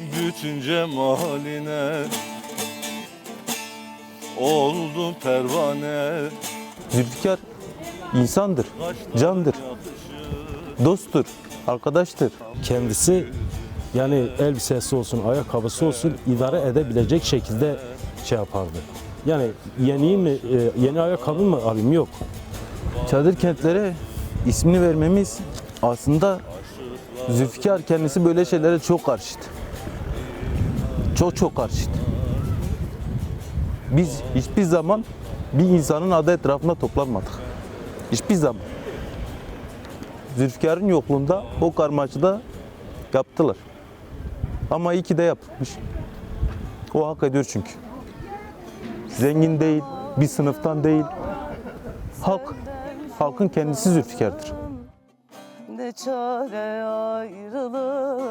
bütün cemaline Oldu pervane Zülfikar insandır, candır, dosttur, arkadaştır. kendisi yani elbisesi olsun, ayakkabısı olsun idare edebilecek şekilde şey yapardı. Yani yeni mi, e, yeni ayakkabı mı alayım? Yok. Çadır kentlere ismini vermemiz aslında Zülfikar kendisi böyle şeylere çok karşıt. Çok çok karşıt. Biz hiçbir zaman bir insanın adı etrafında toplanmadık. Hiçbir zaman. Zülfikar'ın yokluğunda o karmaşada yaptılar. Ama iyi ki de yapılmış. O hak ediyor çünkü. Zengin değil, bir sınıftan değil. Halk, halkın kendisi Zülfikar'dır. Ne çare ayrılık